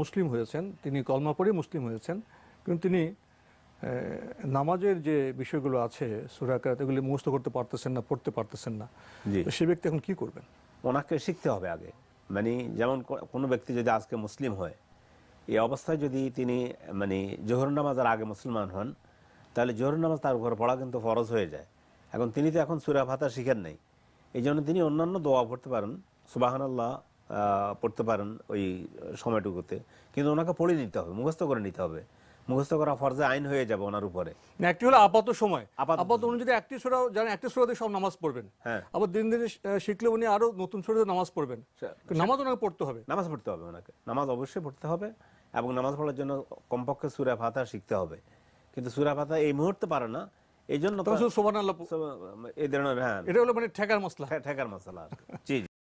মুসলিম হয়েছেন তিনি কলমা পড়ে মুসলিম হয়েছেন কিন্তু তিনি নামাজের যে বিষয়গুলো আছে সুরাকাত এগুলি মুখস্থ করতে পারতেছেন না পড়তে পারতেছেন না। সে ব্যক্তি এখন কি করবেন? ওনাকে শিখতে হবে আগে। মানে যেমন কোনো ব্যক্তি যদি আজকে মুসলিম হয় এই অবস্থায় যদি তিনি মানে জোহর নামাজের আগে মুসলমান হন তাহলে জোহর নামাজ তার উপর পড়া কিন্তু ফরজ হয়ে যায়। এখন তিনি তো এখন সুরা ভাতা শিখেন নাই। এই জন্য তিনি অন্যান্য দোয়া পড়তে পারেন। সুবাহান আল্লাহ পড়তে পারেন ওই সময়টুকুতে। কিন্তু ওনাকে পড়ে নিতে হবে মুখস্থ করে নিতে হবে। মুখস্থ করা ফরজে আইন হয়ে যাবে ওনার উপরে। একটি হলো আপাত সময়। আপাতত উনি যদি একটি সুরা জানেন একটি সুরাতে সব নামাজ পড়বেন। হ্যাঁ। আবার দিন দিন শিখলে উনি আরও নতুন সুরাতে নামাজ পড়বেন। নামাজ ওনাকে পড়তে হবে। নামাজ পড়তে হবে ওনাকে। নামাজ অবশ্যই পড়তে হবে এবং নামাজ পড়ার জন্য কমপক্ষে সুরা ফাতা শিখতে হবে। কিন্তু সুরা ফাতা এই মুহূর্তে পারে না। এই জন্য এই ধরনের হ্যাঁ। এটা হলো মানে ঠেকার মশলা। ঠেকার মশলা জি।